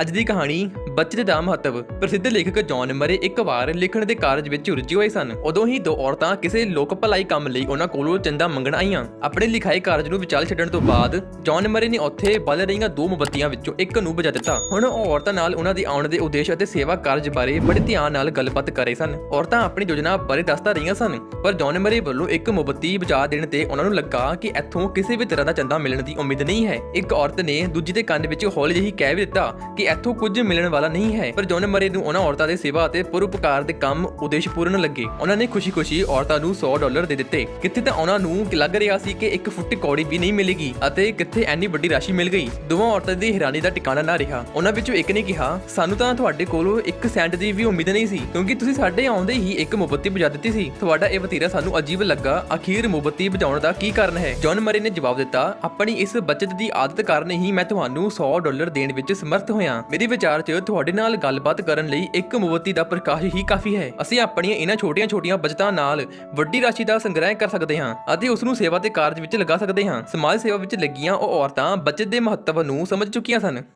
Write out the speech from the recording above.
ਅੱਜ ਦੀ ਕਹਾਣੀ ਬੱਚਤ ਦਾ ਮਹੱਤਵ। ਪ੍ਰਸਿੱਧ ਲੇਖਕ ਜੌਨ ਮਰੇ ਇੱਕ ਵਾਰ ਲਿਖਣ ਦੇ ਕਾਰਜ ਵਿੱਚ ਰੁੱਝੇ ਹੋਏ ਸਨ। ਉਦੋਂ ਹੀ ਦੋ ਔਰਤਾਂ ਕਿਸੇ ਲੋਕ ਭਲਾਈ ਕੰਮ ਲਈ ਉਹਨਾਂ ਕੋਲੋਂ ਚੰਦਾ ਮੰਗਣ ਆਈਆਂ। ਆਪਣੇ ਲਿਖਾਈ ਕਾਰਜ ਨੂੰ ਵਿਚਾਲ ਛੱਡਣ ਤੋਂ ਬਾਅਦ ਜੌਨ ਮਰੇ ਨੇ ਉੱਥੇ ਬਲ ਰਹੀਆਂ ਦੋ ਮੋਮਬੱਤੀਆਂ ਵਿੱਚੋਂ ਇੱਕ ਨੂੰ ਬੁਝਾ ਦਿੱਤਾ। ਹੁਣ ਉਹ ਔਰਤਾਂ ਨਾਲ ਉਹਨਾਂ ਦੀ ਆਉਣ ਦੇ ਉਦੇਸ਼ ਅਤੇ ਸੇਵਾ ਕਾਰਜ ਬਾਰੇ ਬੜੇ ਧਿਆਨ ਨਾਲ ਗੱਲਬਾਤ ਕਰ ਰਹੇ ਸਨ। ਔਰਤਾਂ ਆਪਣੀ ਯੋਜਨਾ ਬਾਰੇ ਦੱਸਦਾ ਰਹੀਆਂ ਸਨ, ਪਰ ਜੌਨ ਮਰੇ ਵੱਲੋਂ ਇੱਕ ਮੋਮਬੱਤੀ ਬੁਝਾ ਦੇਣ ਤੇ ਉਹਨਾਂ ਨੂੰ ਲੱਗਾ ਕਿ ਇੱਥੋਂ ਕਿਸੇ ਵੀ ਤਰ੍ਹਾਂ ਦਾ ਚੰਦਾ ਮਿਲਣ ਦੀ ਉਮੀਦ ਨਹੀਂ ਹੈ। ਇੱਕ ਔਰਤ ਨੇ ਦੂਜੀ ਦੇ ਕੰਨ ਵਿੱਚ ਹੌਲੀ ਜਿਹੀ ਕਹਿ ਵੀ ਦਿੱਤਾ ਕਿ ਇੱਥੋਂ ਕੁਝ ਮਿਲਣ ਵਾਲਾ ਨਹੀਂ ਹੈ। ਪਰ ਜੌਨ ਮਰੇ ਨੂੰ ਉਹਨਾਂ ਔਰਤਾਂ ਦੇ ਸੇਵਾ ਅਤੇ ਪਰਉਪਕਾਰ ਦੇ ਕੰਮ ਉਦੇਸ਼ਪੂਰਨ ਲੱਗੇ। ਉਹਨਾਂ ਨੇ ਖੁਸ਼ੀ-ਖੁਸ਼ੀ ਔਰਤਾਂ ਨੂੰ 100 ਡਾਲਰ ਦੇ ਦਿੱਤੇ। ਕਿੱਥੇ ਤਾਂ ਉਹਨਾਂ ਨੂੰ ਲੱਗ ਰਿਹਾ ਸੀ ਕਿ ਇੱਕ ਫੁੱਟ ਕੌੜੀ ਵੀ ਨਹੀਂ ਮਿਲੇਗੀ ਅਤੇ ਕਿੱਥੇ ਐਨੀ ਵੱਡੀ ਰਾਸ਼ੀ ਮਿਲ ਗਈ। ਦੋਵਾਂ ਔਰਤਾਂ ਦੀ ਹੈਰਾਨੀ ਦਾ ਟਿਕਾਣਾ ਨਾ ਰਿਹਾ। ਉਹਨਾਂ ਵਿੱਚੋਂ ਇੱਕ ਨੇ ਕਿਹਾ, ਸਾਨੂੰ ਤਾਂ ਤੁਹਾਡੇ ਕੋਲੋਂ ਇੱਕ ਸੈਂਟ ਦੀ ਵੀ ਉਮੀਦ ਨਹੀਂ ਸੀ, ਕਿਉਂਕਿ ਤੁਸੀਂ ਸਾਡੇ ਆਉਂਦੇ ਹੀ ਇੱਕ ਮੋਮਬੱਤੀ ਬੁਝਾ ਦਿੱਤੀ ਸੀ। ਤੁਹਾਡਾ ਇਹ ਵਤੀਰਾ ਸਾਨੂੰ ਅਜੀਬ ਲੱਗਾ, ਅਖੀਰ ਮੋਮਬੱਤੀ ਬੁਝਾਉਣ ਦਾ ਕੀ ਕਾਰਨ ਹੈ? ਜੌਨ ਮਰੇ ਨੇ ਜਵਾਬ ਦਿੱਤਾ, ਆਪਣੀ ਇਸ ਬਚਤ ਦੀ ਆਦਤ ਕਾਰਨ ਹੀ ਮੈਂ ਤੁਹਾਨੂੰ 100 ਡਾਲਰ ਦੇਣ ਵਿੱਚ ਸਮਰਥ ਹੋਇਆ। ਮੇਰੇ ਵਿਚਾਰ 'ਚ ਤੁਹਾਡੇ ਨਾਲ ਗੱਲਬਾਤ ਕਰਨ ਲਈ ਇੱਕ ਮੋਮਬੱਤੀ ਦਾ ਪ੍ਰਕਾਸ਼ ਹੀ ਕਾਫੀ ਹੈ। ਅਸੀਂ ਆਪਣੀਆਂ ਇਹਨਾਂ ਛੋਟੀਆਂ-ਛੋਟੀਆਂ ਬਚਤਾਂ ਨਾਲ ਵੱਡੀ ਰਾਸ਼ੀ ਦਾ ਸੰਗ੍ਰਹਿ ਕਰ ਸਕਦੇ ਹਾਂ ਅਤੇ ਉਸ ਨੂੰ ਸੇਵਾ ਦੇ ਕਾਰਜ ਵਿੱਚ ਲਗਾ ਸਕਦੇ ਹਾਂ। ਸਮਾਜ ਸੇਵਾ ਵਿੱਚ ਲੱਗੀਆਂ ਉਹ ਔਰਤਾਂ ਬਚਤ ਦੇ ਮਹੱਤਵ ਨੂੰ ਸਮਝ ਚੁੱਕੀਆਂ ਸਨ।